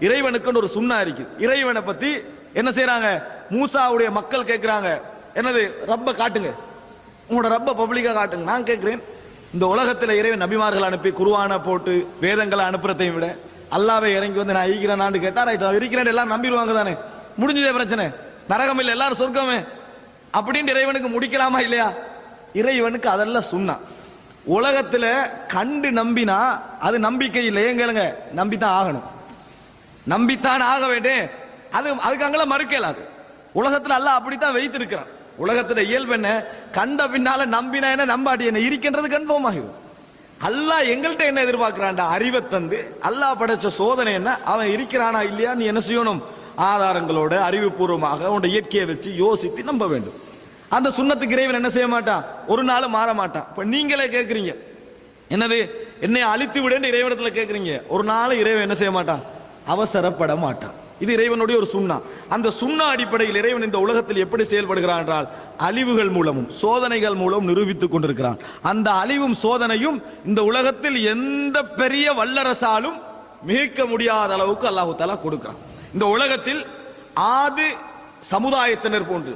இறைவனுக்குன்னு ஒரு சுண்ணா இருக்குது இறைவனை பற்றி என்ன செய்கிறாங்க மூசாவுடைய மக்கள் கேட்குறாங்க என்னது? ரப்ப காட்டுங்க. உங்களோட ரப்ப பப்ளிக்காக காட்டுங்க. நான் கேட்குறேன் இந்த உலகத்தில் இறைவன் நபிமார்கள் அனுப்பி குருவானை போட்டு வேதங்களை அனுப்புறதையும் விட அல்லாவே இறங்கி வந்து நான் ஈக்கிறேன் கேட்டா ரைட் இருக்கிறேன் எல்லாம் நம்பிடுவாங்க தானே? முடிஞ்சதே பிரச்சனை. நரகம் இல்லை எல்லாரும் சொர்க்கமே. அப்படின்னு இறைவனுக்கு முடிக்கலாமா இல்லையா? இறைவனுக்கு அதெல்லாம் சுண்ணா. உலகத்தில் கண்டு நம்பினா அது நம்பிக்கை இல்லை ஏன் நம்பி தான் ஆகணும். நம்பித்தான் ஆக வேண்டும். அது அதுக்கு அங்கெல்லாம் மறுக்கல அது. உலகத்தில் அல்லாஹ் அப்படித்தான் வைத்திருக்கிறான். உலகத்துல இயல்பு என்ன? கண்ட பின்னால நம்பினா என்ன? நம்பாடி என்ன? இருக்கின்றது கன்ஃபார்ம் ஆகிடும். அல்லாஹ் எங்கள்கிட்ட என்ன எதிர்பார்க்கிறான்டா? அறிவை தந்து அல்லாஹ் படைச்ச சோதனை என்ன? அவன் இருக்கிறானா இல்லையா? நீ என்ன செய்யணும்? ஆதாரங்களோட அறிவுபூர்வமாக உன்னுடைய இயற்கையை வச்சு யோசித்து நம்ப வேண்டும். அந்த சுண்ணத்துக்கு இறைவன் என்ன செய்ய மாட்டான்? ஒரு நாள் மாற மாட்டான். இப்போ நீங்களே கேட்குறீங்க என்னது? என்னை அழித்து விடுன்னு இறைவனத்தில் கேட்குறீங்க ஒரு நாள் இறைவன் என்ன செய்ய மாட்டான்? அவசரப்பட மாட்டான் இது இறைவனுடைய ஒரு சுண்ணா. அந்த சுண்ணா அடிப்படையில் இறைவன் இந்த உலகத்தில் எப்படி செயல்படுகிறான் என்றால் அழிவுகள் மூலமும் சோதனைகள் மூலம் நிரூபித்துக் கொண்டிருக்கிறான். அந்த அழிவும் சோதனையும் இந்த உலகத்தில் எந்த பெரிய வல்லரசாலும் மிகைக்க முடியாத அளவுக்கு அல்லாஹு தாலா கொடுக்கிறான். இந்த உலகத்தில் ஆது சமுதாயத்தினர் போன்று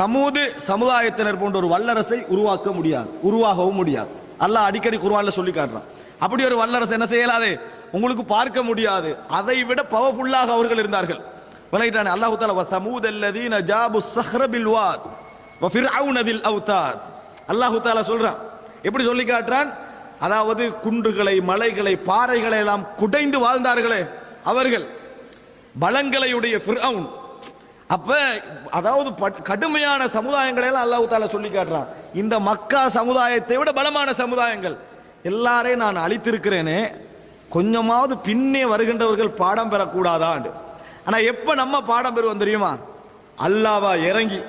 சமூது சமுதாயத்தினர் போன்ற ஒரு வல்லரசை உருவாக்க முடியாது உருவாகவும் முடியாது. அல்லாஹ் அடிக்கடி குர்ஆன்ல சொல்லி காட்டுறான். அப்படி ஒரு வல்லரசு என்ன செய்யலாது? உங்களுக்கு பார்க்க முடியாது. அதை விட பவர்ஃபுல்லாக அவர்கள் இருந்தார்கள். விளையிட்டான அல்லாஹு தாலா சமூத் அல்லதீன ஜாபு சஹ்ரபில் வாத் ஃபிர்அவுனதில் ஃபிர்அவுன அவுதாத் அல்லாஹு தாலா சொல்றான். எப்படி சொல்லி காட்டுறான்? அதாவது குன்றுகளை மலைகளை பாறைகளை எல்லாம் குடைந்து வாழ்ந்தார்களே அவர்கள். பலங்களையுடைய ஃபிர்அவுன். அப்ப அதாவது பட்- கடுமையான சமுதாயங்களை எல்லாம் அல்லாஹு தாலா சொல்லி காட்டுறான். இந்த மக்கா சமுதாயத்தை விட பலமான சமுதாயங்கள். எல்லாரையும் நான் அழித்திருக்கிறேனே கொஞ்சமாவது பின்னே வருகின்றவர்கள் பாடம் பெறக்கூடாதாண்டு. ஆனால் எப்போ நம்ம பாடம் பெறுவோம் தெரியுமா? அல்லாவா இறங்கி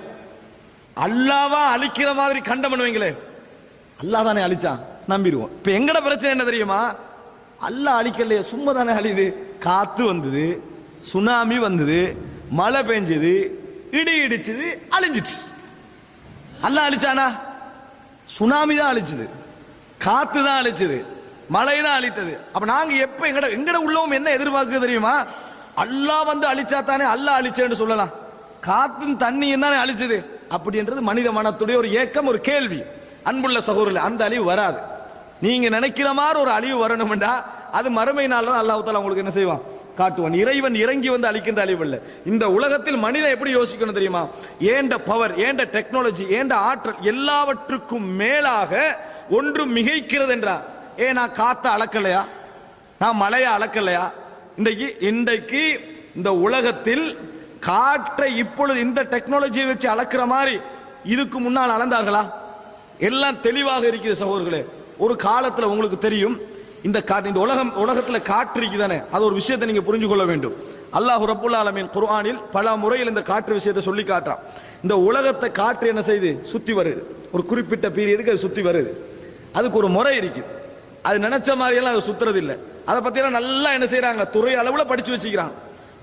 அல்லாவா அழிக்கிற மாதிரி கண்டம் பண்ணுவீங்களே. அல்லாஹ் தானே அழிச்சான் நம்பிடுவோம். இப்போ எங்கட பிரச்சனை என்ன தெரியுமா? அல்லா அழிக்கலையே சும்மா தானே அழியுது. காத்து வந்தது சுனாமி வந்தது மழை பெஞ்சது இடி இடிச்சது அழிஞ்சிட்டு அல்லாஹ் அழிச்சானா? சுனாமி தான் அழிச்சது. காத்து தான் அழிச்சது. மழை தான் அழித்தது. அப்ப நாங்க எப்ப எங்கட எங்கட உள்ளவும் என்ன எதிர்பார்க்குது தெரியுமா? அல்லாஹ் வந்து அழிச்சா தானே அல்லா அழிச்சேன்னு சொல்லலாம். காத்தும் தண்ணியும் தானே அழிச்சது. அப்படின்றது மனித மனத்துடைய ஒரு ஏக்கம் ஒரு கேள்வி. அன்புள்ள சகோதரில் அந்த அழிவு வராது. நீங்க நினைக்கிற மாதிரி ஒரு அழிவு வரணும்டா. அது மறுமை நாள் தான் அல்லாஹ் உங்களுக்கு என்ன செய்வான்? காட்டுவான். இறைவன் இறங்கி வந்து அழிக்கின்ற அழிவு இல்லை. இந்த உலகத்தில் மனிதன் எப்படி யோசிக்கணும் தெரியுமா? ஏண்ட பவர் ஏண்ட டெக்னாலஜி ஏண்ட ஆற்றல் எல்லாவற்றுக்கும் மேலாக ஒன்று மிகைக்கிறது என்றா ஏ நான் காத்த அளக்கலையா? நான் மழையை அளக்கலையா? இன்றைக்கு இன்றைக்கு இந்த உலகத்தில் காற்றை இப்பொழுது இந்த டெக்னாலஜியை வச்சு அளக்கிற மாதிரி இதுக்கு முன்னால் அளந்தார்களா? எல்லாம் தெளிவாக இருக்குது சகோதரர்களே. ஒரு காலத்தில் உங்களுக்கு தெரியும் இந்த காற்று இந்த உலகம் உலகத்தில் காற்று இருக்குதானே? அது ஒரு விஷயத்தை நீங்கள் புரிஞ்சு கொள்ள வேண்டும். அல்லாஹ் ரப்புல் ஆலமீன் குர்ஆனில் பல முறையில் இந்த காற்று விஷயத்தை சொல்லி காட்டுறான். இந்த உலகத்தை காற்று என்ன செய்யுது சுற்றி வருது. ஒரு குறிப்பிட்ட பீரியடுக்கு அது சுற்றி வருது. அதுக்கு ஒரு முறை இருக்குது அது நினைச்ச மாதிரியெல்லாம் அது சுத்துறது இல்லை அதை பத்தியெல்லாம் நல்லா என்ன செய்கிறாங்க துறை அளவுல படிச்சு வச்சுக்கிறாங்க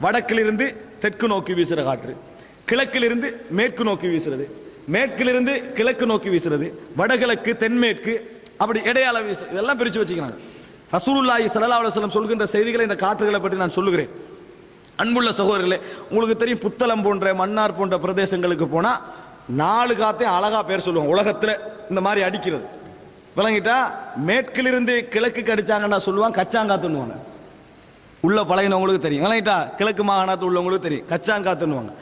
வடக்கிலிருந்து தெற்கு நோக்கி வீசுற காற்று. கிழக்கிலிருந்து மேற்கு நோக்கி வீசுறது. மேற்கிலிருந்து கிழக்கு நோக்கி வீசுறது. வடகிழக்கு தென்மேற்கு அப்படி இடையால வீசு இதெல்லாம் பிரித்து வச்சுக்கிறாங்க. ரசூலுல்லாஹி சல்லா அலுவலம் சொல்கின்ற செய்திகளை இந்த காற்றுகளை பற்றி நான் சொல்லுகிறேன். அன்புள்ள சகோதரர்களே உங்களுக்கு தெரியும் புத்தளம் போன்ற மன்னார் போன்ற பிரதேசங்களுக்கு போனால் நாலு காத்தையும் அழகா பேர் சொல்லுவாங்க. உலகத்தில் இந்த மாதிரி அடிக்கிறது. விளங்கிட்டா மேற்கிலிருந்து கிழக்குக்கு அடிச்சாங்கன்னா சொல்லுவான் கச்சாங்காத்துன்னுவாங்க. உள்ள பழகினவங்களுக்கு தெரியும். விளங்கிட்டா கிழக்கு மாகாணத்தில் உள்ளவங்களுக்கு தெரியும். கச்சாங்காத்துன்னுவாங்க.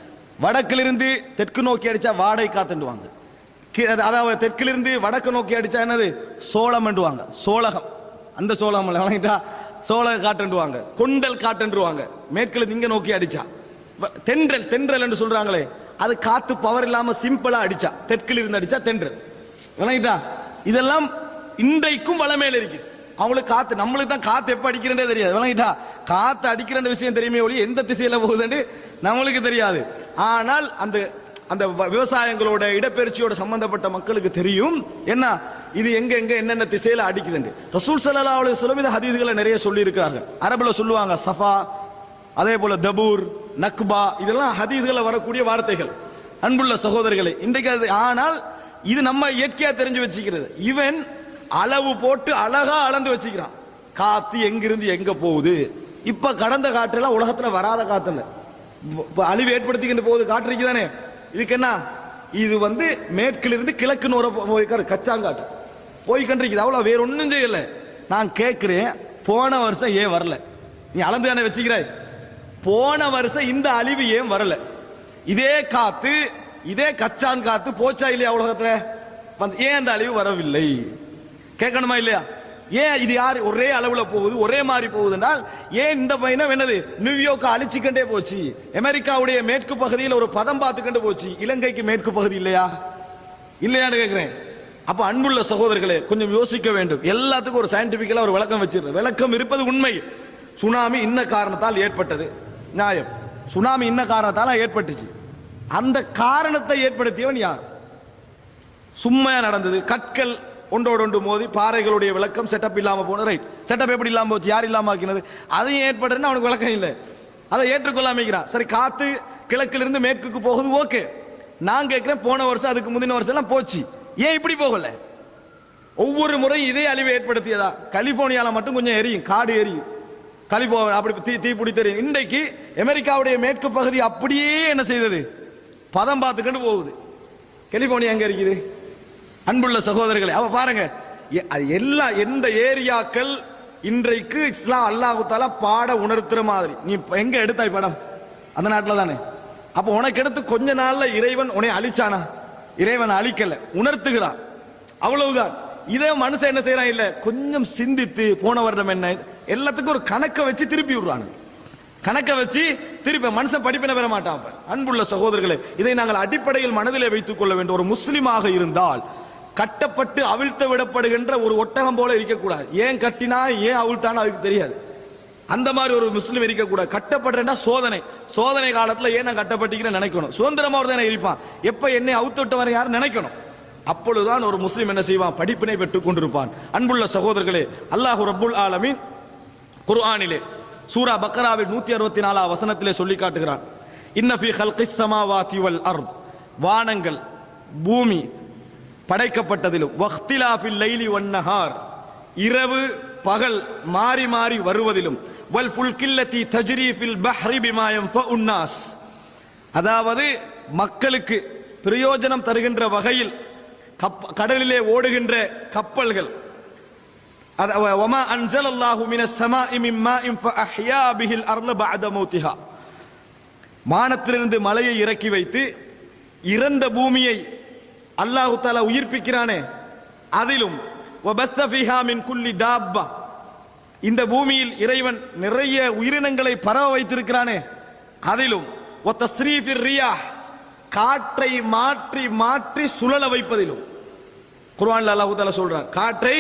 வடக்கிலிருந்து தெற்கு நோக்கி அடிச்சா வாடகை காத்துண்டுவாங்க கி- அதாவது தெற்கிலிருந்து வடக்கு நோக்கி அடிச்சா என்னது? சோளம் என்றுவாங்க சோளகம். அந்த சோளம் விளங்கிட்டா சோளக காட்டுண்டுவாங்க கொண்டல் காட்டுண்டுவாங்க மேற்கிலிருந்து இங்க நோக்கி அடிச்சா. வ- தென்றல் தென்றல் என்று சொல்றாங்களே அது காத்து பவர் இல்லாம சிம்பிளா அடிச்சா. தெற்கில் இருந்து அடிச்சா தென்றல். விளங்கிட்டா இதெல்லாம் இன்றைக்கும் வளமேல இருக்குது. அவங்களுக்கு காத்து நம்மளுக்கு தான் காத்து எப்ப அடிக்கிறேன் தெரியாது. விளங்கிட்டா? காத்து அடிக்கிற விஷயம் தெரியுமே ஒழிய எந்த திசையில போகுதுன்னு நம்மளுக்கு தெரியாது. ஆனால் அந்த அந்த வ- விவசாயங்களோட இடப்பெயர்ச்சியோட சம்பந்தப்பட்ட மக்களுக்கு தெரியும். என்ன இது எங்க எங்க என்னென்ன திசையில அடிக்குதுன்னு. ரசூல் சல்லா அலைஹி வஸல்லம் இந்த ஹதீதுகளை நிறைய சொல்லி இருக்காங்க அரபுல சொல்லுவாங்க சஃபா அதே போல தபூர் நக்பா இதெல்லாம் ஹதீதுகளை வரக்கூடிய வார்த்தைகள். அன்புள்ள சகோதரர்களே இன்றைக்கு அது ஆனால் இது நம்ம இயற்கையா தெரிஞ்சு வச்சுக்கிறது. இவன் அளவு போட்டு அழகா அளந்து வச்சுக்கிறான். காத்து எங்கிருந்து எங்க போகுது? இப்ப கடந்த காற்றெல்லாம் உலகத்துல வராத காத்துல அழிவு ஏற்படுத்திக்கிட்டு போகுது காற்று தானே இதுக்கு என்ன? இது வந்து மேற்கிலிருந்து கிழக்கு நூற போய்க்காரு கச்சாங்காற்று போய் கண்டிருக்குது அவ்வளோ வேற ஒன்றும் செய்யல. நான் கேட்குறேன் போன வருஷம் ஏன் வரல? நீ அளந்து தானே வச்சுக்கிறாய்? போன வருஷம் இந்த அழிவு ஏன் வரல? இதே காத்து இதே கச்சான் காத்து போச்சா இல்லையா உலகத்தில்? வந்து ஏன் அந்த அழிவு வரவில்லை? கேட்கணுமா இல்லையா? ஏன் இது யார்? ஒரே அளவுல போகுது ஒரே மாதிரி போகுது என்றால் ஏன் இந்த பயணம் என்னது? நியூயார்க் அழிச்சுக்கண்டே போச்சு. அமெரிக்காவுடைய மேற்கு பகுதியில் ஒரு பதம் பார்த்துக்கண்டு போச்சு. இலங்கைக்கு மேற்கு பகுதி இல்லையா? இல்லையான்னு கேட்கிறேன். அப்ப அன்புள்ள சகோதரர்களே கொஞ்சம் யோசிக்க வேண்டும். எல்லாத்துக்கும் ஒரு சயின்டிபிக்கலா ஒரு விளக்கம் வச்சிருக்க விளக்கம் இருப்பது உண்மை. சுனாமி இன்ன காரணத்தால் ஏற்பட்டது. நியாயம். சுனாமி இன்ன காரணத்தால் ஏற்பட்டுச்சு. அந்த காரணத்தை ஏற்படுத்தியவன் யார்? சும்மையாக நடந்தது. கற்கள் ஒன்றோடொன்று மோதி பாறைகளுடைய விளக்கம் செட்டப் இல்லாமல் போன ரைட் செட்டப் எப்படி இல்லாமல் போச்சு? யார் இல்லாமல் ஆக்கினது? அதையும் ஏற்படுறேன்னு அவனுக்கு விளக்கம் இல்லை. அதை ஏற்றுக்கொள்ளாமிக்கிறான் சரி காற்று கிழக்கிலிருந்து மேற்குக்கு போகுது ஓகே. நான் கேட்குறேன் போன வருஷம் அதுக்கு முந்தின வருஷம் எல்லாம் போச்சு. ஏன் இப்படி போகல? ஒவ்வொரு முறையும் இதே அழிவை ஏற்படுத்தியதா? கலிபோர்னியால மட்டும் கொஞ்சம் எரியும் காடு எரியும். கலிபோ அப்படி தீ தீ தெரியும். இன்றைக்கு அமெரிக்காவுடைய மேற்கு பகுதி அப்படியே என்ன செய்தது? பதம் பார்த்துக்கிட்டு போகுது. கலிபோர்னியா எங்கே இருக்குது? அன்புள்ள சகோதரர்களே அவ பாருங்க. எ- அது எல்லா எந்த ஏரியாக்கள் இன்றைக்கு இஸ்லாம் அல்லாஹு தாலா பாட உணர்த்துற மாதிரி. நீ எங்க எடுத்தாய் படம்? அந்த நாட்டில் தானே. அப்ப உனக்கு எடுத்து கொஞ்ச நாள்ல இறைவன் உன்னை அழிச்சானா? இறைவன் அழிக்கல உணர்த்துகிறான். அவ்வளவுதான். இதே மனுஷன் என்ன செய்யறான் இல்ல கொஞ்சம் சிந்தித்து போன வருடம் என்ன எல்லாத்துக்கும் ஒரு கணக்கை வச்சு திருப்பி விடுறானு கணக்கை வச்சு திருப்பி மனுஷன் படிப்பினை பெற மாட்டான். அன்புள்ள சகோதரர்களே இதை நாங்கள் அடிப்படையில் மனதிலே வைத்துக் கொள்ள வேண்டும். ஒரு முஸ்லீமாக இருந்தால் கட்டப்பட்டு அவிழ்த்து விடப்படுகின்ற ஒரு ஒட்டகம் போல இருக்கக்கூடாது. ஏன் கட்டினா ஏன் அவிழ்த்தான்னு அதுக்கு தெரியாது. அந்த மாதிரி ஒரு முஸ்லீம் இருக்கக்கூடாது. கட்டப்படுறேன்னா சோதனை. சோதனை காலத்தில் ஏன் நான் கட்டப்பட்டிக்கிறேன் நினைக்கணும். சுதந்திரமா ஒரு தானே இருப்பான். எப்போ என்னை அவுத்து விட்டவர் வர யாரும் நினைக்கணும். அப்பொழுதுதான் ஒரு முஸ்லீம் என்ன செய்வான்? படிப்பினை பெற்றுக் கொண்டிருப்பான். அன்புள்ள சகோதரர்களே அல்லாஹ் ரபுல் ஆலமின் குர்ஆனிலே சூரா பக்கராவில் நூத்தி அறுபத்தி நாலா வசனத்திலே சொல்லி காட்டுகிறான். இன்னஃபி ஹல்கிஸ் சமாவாத்தி வல் அர்த். வானங்கள் பூமி படைக்கப்பட்டதிலும். வக்திலாஃபில் லைலி வன்னஹார் இரவு பகல் மாறி மாறி வருவதிலும். வல் ஃபுல்கில்லதி தஜ்ரீஃபில் பஹ்ரி பிமாயம் ஃப உன்னாஸ் அதாவது மக்களுக்கு பிரயோஜனம் தருகின்ற வகையில் கப் கடலிலே ஓடுகின்ற கப்பல்கள். அது- வ- வமா அன்ஸலல்லாஹு சமா இமிம்மா இம் ஃப அஹ்யா பிஹில் அர்ல பஅத மௌத்திஹா. வானத்திலிருந்து மலையை இறக்கி வைத்து இறந்த பூமியை அல்லாஹு தாலா உயிர்ப்பிக்கிறானே. அதிலும் குல்லி தாப்பா இந்த பூமியில் இறைவன் நிறைய உயிரினங்களை பரவ வைத்திருக்கிறானே. அதிலும் ஒத்த ரியாஹ். காற்றை மாற்றி மாற்றி சுழல வைப்பதிலும். குர்ஆன்ல அல்லாஹு தாலா சொல்றார் காற்றை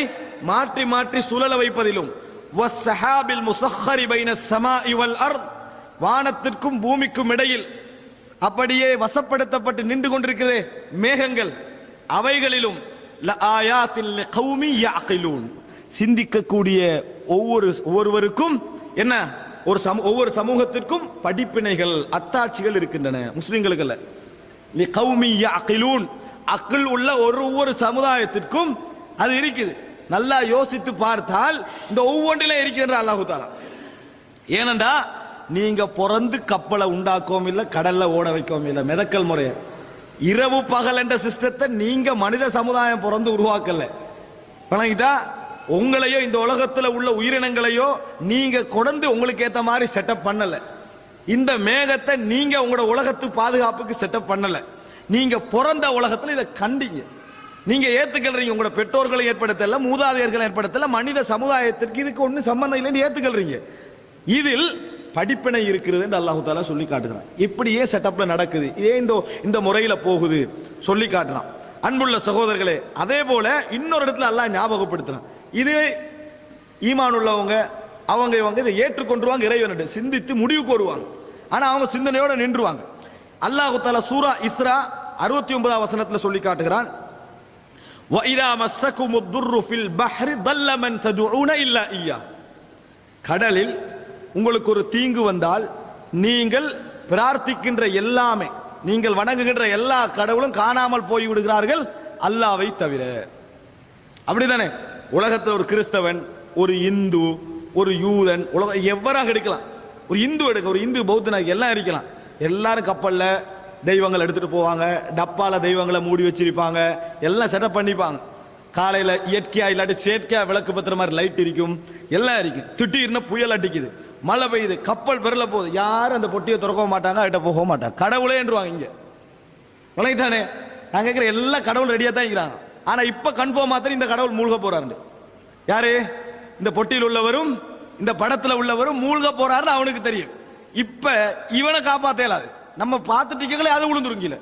மாற்றி மாற்றி சுழல வைப்பதிலும். வஸ்ஸஹாபில் முஸஹ்ஹரி பைன ஸமாஇ வல் அர்த். வானத்திற்கும் பூமிக்கும் இடையில் அப்படியே வசப்படுத்தப்பட்டு நின்று கொண்டிருக்கிறதே மேகங்கள். அவைகளிலும் சிந்திக்கக்கூடிய ஒவ்வொரு ஒவ்வொருவருக்கும் என்ன? ஒரு சம ஒவ்வொரு சமூகத்திற்கும் படிப்பினைகள் அத்தாட்சிகள் இருக்கின்றன முஸ்லிம்களுக்கு அக்கில் உள்ள ஒரு ஒவ்வொரு சமுதாயத்திற்கும் அது இருக்குது. நல்லா யோசித்து பார்த்தால் இந்த ஒவ்வொன்றிலே இருக்கின்ற அல்லாஹு தாலா ஏனண்டா நீங்க பிறந்து கப்பலை உண்டாக்கவும் இல்லை கடல்ல ஓட வைக்கவும் இல்லை மிதக்கல் முறையை. இரவு பகல் என்ற சிஸ்டத்தை நீங்க மனித சமுதாயம் பிறந்து உருவாக்கல. வணங்கிட்டா உங்களையோ இந்த உலகத்துல உள்ள உயிரினங்களையோ நீங்க கொடந்து உங்களுக்கு ஏத்த மாதிரி செட்டப் பண்ணல. இந்த மேகத்தை நீங்க உங்களோட உலகத்து பாதுகாப்புக்கு செட்டப் பண்ணல. நீங்க பிறந்த உலகத்துல இதை கண்டீங்க. நீங்க ஏத்துக்கல்றீங்க உங்களோட பெற்றோர்களை ஏற்படுத்தல மூதாதையர்களை ஏற்படுத்தல மனித சமுதாயத்திற்கு இதுக்கு ஒன்றும் சம்பந்தம் இல்லைன்னு ஏத்துக்கல்றீங்க. இதில் படிப்பினை இருக்கிறது என்று அல்லாஹு தாலா சொல்லி காட்டுகிறான் இப்படியே செட்டப்ல நடக்குது இதே இந்த இந்த முறையில போகுது சொல்லி காட்டுறான் அன்புள்ள சகோதரர்களே அதே போல இன்னொரு இடத்துல அல்லாஹ் ஞாபகப்படுத்துறான் இது ஈமான் உள்ளவங்க அவங்க இவங்க இதை ஏற்றுக்கொண்டுருவாங்க இறைவனிட சிந்தித்து முடிவுக்கு வருவாங்க ஆனா அவங்க சிந்தனையோட நின்றுவாங்க அல்லாஹு தாலா சூரா இஸ்ரா அறுபத்தி ஒன்பதாம் வசனத்துல சொல்லி காட்டுகிறான் وَإِذَا مَسَّكُمُ الضُّرُّ فِي الْبَحْرِ ضَلَّ مَنْ تَدْعُونَ إِلَّا إِيَّاهُ கடலில் உங்களுக்கு ஒரு தீங்கு வந்தால் நீங்கள் பிரார்த்திக்கின்ற எல்லாமே நீங்கள் வணங்குகின்ற எல்லா கடவுளும் காணாமல் போய் விடுகிறார்கள் அல்லாவை தவிர. அப்படிதானே? உலகத்தில் ஒரு கிறிஸ்தவன் ஒரு இந்து ஒரு யூதன் உலக எவ்வராக எடுக்கலாம்? ஒரு இந்து எடுக்க ஒரு இந்து பௌத்தனாக எல்லாம் இருக்கலாம் எல்லாரும் கப்பலில் தெய்வங்கள் எடுத்துட்டு போவாங்க டப்பால தெய்வங்களை மூடி வச்சிருப்பாங்க எல்லாம் செட்டப் பண்ணிப்பாங்க. காலையில் இயற்கையாக இல்லாட்டி செயற்கையாக விளக்கு பத்துற மாதிரி லைட் இருக்கும் எல்லாம் இருக்கும். திடீர்னு புயல் அடிக்குது. மழை பெய்யுது கப்பல் பெறல போகுது. யாரும் அந்த பொட்டியை திறக்க மாட்டாங்க அவட்ட போக மாட்டாங்க. கடவுளேன்றுவாங்க இங்கே. விளங்கிட்டானே? நான் கேட்குற எல்லா கடவுள் ரெடியாக தான் இருக்கிறாங்க. ஆனால் இப்போ கன்ஃபார்ம் மாத்திரம் இந்த கடவுள் மூழ்க போகிறாரு யாரு? இந்த பொட்டியில் உள்ளவரும் இந்த படத்தில் உள்ளவரும் மூழ்க போறாருன்னு அவனுக்கு தெரியும். இப்போ இவனை காப்பாற்றலாது இயலாது நம்ம பார்த்துட்டீங்களே அது விழுந்துரும்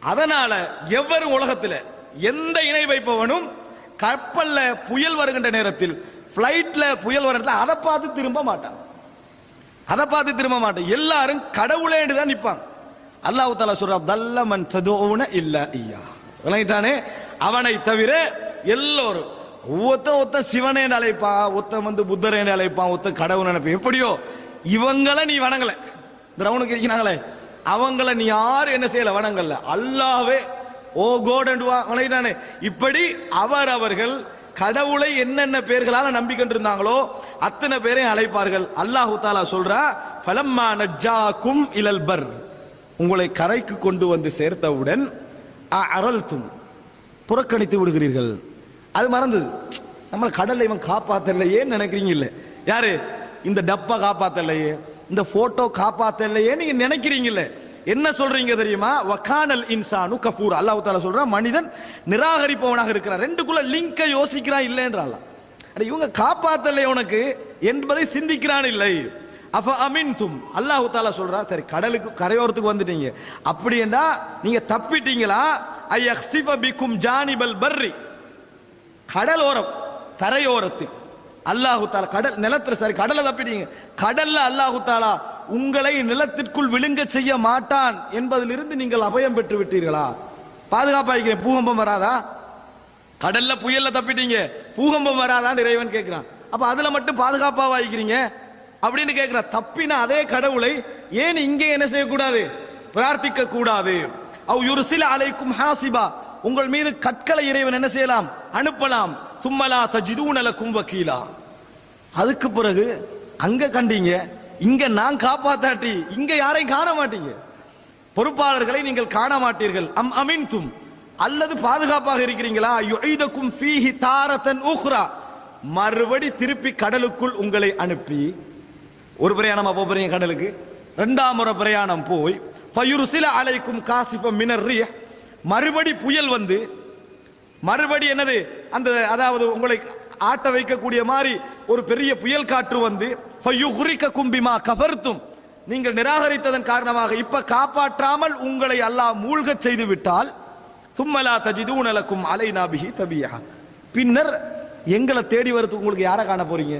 அதனால எவரும் உலகத்தில் எந்த இணை வைப்பவனும் கப்பல்ல புயல் வருகின்ற நேரத்தில் ஃப்ளைட்டில் புயல் வர அதை பார்த்து திரும்ப மாட்டான். அதை பார்த்து திரும்ப மாட்டான். எல்லாரும் கடவுளேன்னு தான் நிற்பான் அல்லாஹு தாலா சொல்றா தல்லமன் சதோன இல்ல ஐயா விளங்கிட்டானே? அவனை தவிர எல்லோரும் ஒத்த ஒத்த சிவனை அழைப்பான் ஒத்த வந்து புத்தரை அழைப்பான் ஒத்த கடவுள் நினைப்பான் எப்படியோ இவங்கள நீ வணங்கல. திரவனுக்கு இருக்கிறாங்களே? அவங்கள நீ யாரும் என்ன செய்யல? வணங்கல. அல்லாவே ஓ கோடண்டுவா வணங்கிட்டானே இப்படி அவர் அவர்கள் கடவுளை என்னென்ன பேர்களால நம்பிக்கொண்டிருந்தாங்களோ அத்தனை பேரையும் அழைப்பார்கள். அல்லாஹு தாலா சொல்றா ஃபலம்மா நஜ்ஜாக்கும் இலல் பர். உங்களை கரைக்கு கொண்டு வந்து சேர்த்தவுடன் அரல்தும் புறக்கணித்து விடுகிறீர்கள். அது மறந்தது. நம்மளை கடல்ல இவன் காப்பாத்தலையே நினைக்கிறீங்க இல்ல. யாரு? இந்த டப்பா காப்பாத்தலையே இந்த போட்டோ காப்பாத்தலையே நீங்க நினைக்கிறீங்கல்ல என்ன சொல்றீங்க தெரியுமா? வக்கானல் இன்சானு கஃபூர். அல்லாஹு தாலா சொல்றான் மனிதன் நிராகரிப்பவனாக இருக்கிறான் ரெண்டுக்குள்ள லிங்கை யோசிக்கிறான் இல்லைன்றான் அட இவங்க காப்பாத்தலை உனக்கு என்பதை சிந்திக்கிறான் இல்லை. அஃப அமின்தும். அல்லாஹு தாலா சொல்றா சரி கடலுக்கு கரையோரத்துக்கு வந்துட்டீங்க. அப்படின்னா நீங்க தப்பிட்டீங்களா? ஐ அக்ஸிஃப பிக்கும் ஜானிபல் பர்ரி. கடலோரம் தரையோரத்தில். அல்லாஹு தாலா கடல் நிலத்துல சரி கடலை தப்பிட்டீங்க. கடல்ல அல்லாஹு தாலா உங்களை நிலத்திற்குள் விழுங்க செய்ய மாட்டான் என்பதிலிருந்து நீங்கள் அபயம் பெற்று விட்டீர்களா? பாதுகாப்பா இருக்கிறேன் பூகம்பம் வராதா? கடல்ல புயல்ல தப்பிட்டீங்க பூகம்பம் வராதான்னு இறைவன் கேட்கிறான் அப்ப அதுல மட்டும் பாதுகாப்பா வாய்க்கிறீங்க அப்படின்னு கேட்கிற தப்பின அதே கடவுளை ஏன் இங்கே என்ன செய்யக்கூடாது? பிரார்த்திக்க கூடாது அவ் சில அலைக்கும் ஹாசிபா. உங்கள் மீது கற்களை இறைவன் என்ன செய்யலாம்? அனுப்பலாம். தும்மலா தஜிதூன லக்கும் வக்கீலா. அதுக்கு பிறகு அங்க கண்டீங்க இங்க நான் காப்பாத்தாட்டி இங்க யாரையும் காண மாட்டீங்க. பொறுப்பாளர்களை நீங்கள் காண மாட்டீர்கள். அம் அமின்தும். அல்லது பாதுகாப்பாக இருக்கிறீங்களா? யுஐதக்கும் ஃபீஹி தாரத்தன் உஹ்ரா. மறுபடி திருப்பி கடலுக்குள் உங்களை அனுப்பி. ஒரு பிரயாணமா போக போறீங்க கடலுக்கு? ரெண்டாம் முறை பிரயாணம் போய் ஃபயுர்சில அலைக்கும் காசிஃப மினர் மறுபடி புயல் வந்து மறுபடி என்னது? அந்த அதாவது உங்களை ஆட்ட வைக்கக்கூடிய மாதிரி ஒரு பெரிய புயல் காற்று வந்து ஃபயுஹ்ரிக கும்பிமா கபர்த்தும் நீங்கள் நிராகரித்ததன் காரணமாக இப்ப காப்பாற்றாமல் உங்களை அல்லாஹ் மூழ்கச் செய்து விட்டால் தும்மலா தஜிதூன லக்கும் அலை நாபிகி தபியா. பின்னர் எங்களை தேடி வரது உங்களுக்கு யாரை காண போறீங்க?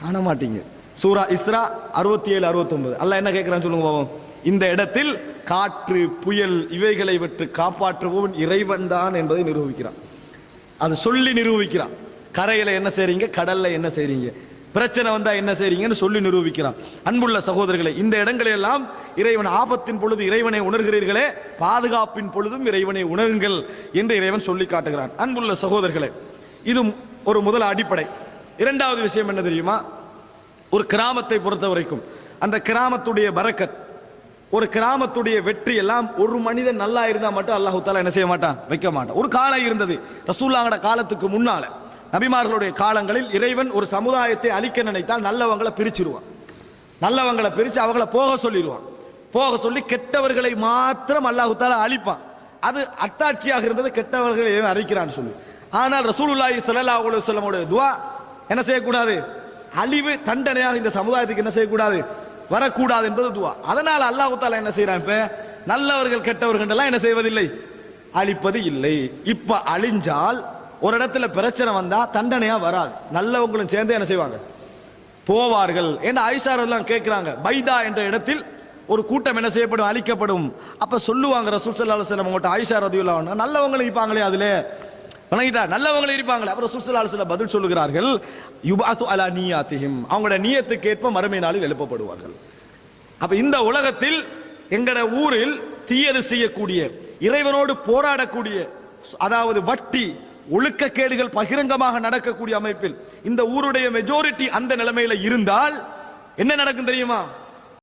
காண மாட்டீங்க. சூரா இஸ்ரா அறுபத்தி ஏழு அறுபத்தொன்பது அல்ல என்ன கேட்கிறான்னு சொல்லுங்க பாவம். இந்த இடத்தில் காற்று புயல் இவைகளை விட்டு காப்பாற்றுபவன் இறைவன் தான் என்பதை நிரூபிக்கிறான். அது சொல்லி நிரூபிக்கிறான். கரையில என்ன செய்றீங்க? கடல்ல என்ன செய்றீங்க? பிரச்சனை வந்தா என்ன செய்றீங்கன்னு சொல்லி நிரூபிக்கிறான். அன்புள்ள சகோதரர்களை இந்த இடங்களெல்லாம் இறைவன் ஆபத்தின் பொழுது இறைவனை உணர்கிறீர்களே பாதுகாப்பின் பொழுதும் இறைவனை உணருங்கள் என்று இறைவன் சொல்லி காட்டுகிறான். அன்புள்ள சகோதரர்களே இது ஒரு முதல் அடிப்படை. இரண்டாவது விஷயம் என்ன தெரியுமா? ஒரு கிராமத்தை பொறுத்த வரைக்கும் அந்த கிராமத்துடைய பரக்கத் ஒரு கிராமத்துடைய வெற்றி எல்லாம் ஒரு மனிதன் நல்லா இருந்தா மட்டும் அல்லாஹு தாலா என்ன செய்ய மாட்டான்? வைக்க மாட்டான். ஒரு காலம் இருந்தது. ரசூல்லாங்கட காலத்துக்கு முன்னால நபிமார்களுடைய காலங்களில் இறைவன் ஒரு சமுதாயத்தை அழிக்க நினைத்தால் நல்லவங்களை பிரிச்சிருவான். நல்லவங்களை பிரிச்சு அவங்கள போக சொல்லிடுவான் போக சொல்லி கெட்டவர்களை மாத்திரம் அல்லாஹு தாலா அழிப்பான். அது அத்தாட்சியாக இருந்தது கெட்டவர்களை அழிக்கிறான்னு சொல்லி. ஆனால் ரசூலுல்லாஹி சல்லா அலைஹி துவா என்ன செய்யக்கூடாது? அழிவு தண்டனையாக இந்த சமுதாயத்துக்கு என்ன செய்யக்கூடாது? வரக்கூடாது என்பது துவா. அதனால் அல்லாஹு தாலா என்ன செய்யறான் இப்ப? நல்லவர்கள் கெட்டவர்கள் எல்லாம் என்ன செய்வதில்லை? அழிப்பது இல்லை. இப்ப அழிஞ்சால் ஒரு இடத்துல பிரச்சனை வந்தா தண்டனையா வராது. நல்லவங்களும் சேர்ந்து என்ன செய்வாங்க? போவார்கள். ஏன்னா ஐஷார் எல்லாம் கேட்கிறாங்க பைதா என்ற இடத்தில் ஒரு கூட்டம் என்ன செய்யப்படும்? அழிக்கப்படும். அப்ப சொல்லுவாங்க ரசூல் சல்லா அலைஹி உங்கள்கிட்ட உங்கள்ட்ட ஐஷா நல்லவங்களும் இருப்பாங்களே அதுல. வணங்கிட்டா நல்லவங்களும் இருப்பாங்களே. அப்புறம் ரசூல் சில பதில் சொல்லுகிறார்கள் யுபாத்து அலா நியாத்திஹிம். அவங்களோட நீயத்துக்கேற்ப மறுமை நாளில் எழுப்பப்படுவார்கள். அப்ப இந்த உலகத்தில் எங்கட ஊரில் தீயது செய்யக்கூடிய இறைவனோடு போராடக்கூடிய அதாவது வட்டி ஒழுக்கக்கேடுகள் பகிரங்கமாக நடக்கக்கூடிய அமைப்பில் இந்த ஊருடைய மெஜாரிட்டி அந்த நிலைமையில இருந்தால் என்ன நடக்கும் தெரியுமா?